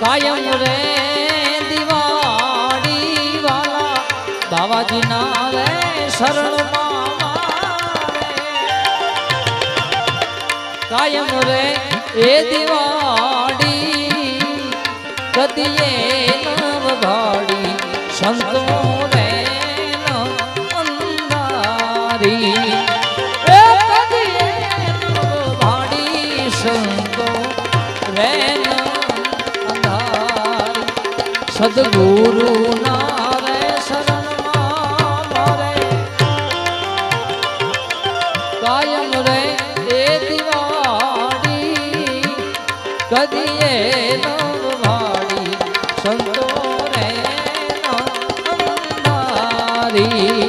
કાયમ રે દિવાળી વાલા બાવાજી ના રે શરણ કાયમ રે એ દિવાળી કદીએ નવ ભાડી સંતો રે અંધારી એ કદીએ નવ સંતો રે સદગુરુ ના રે શરણમાં મરે. કાયમ સંતો રે નંદારી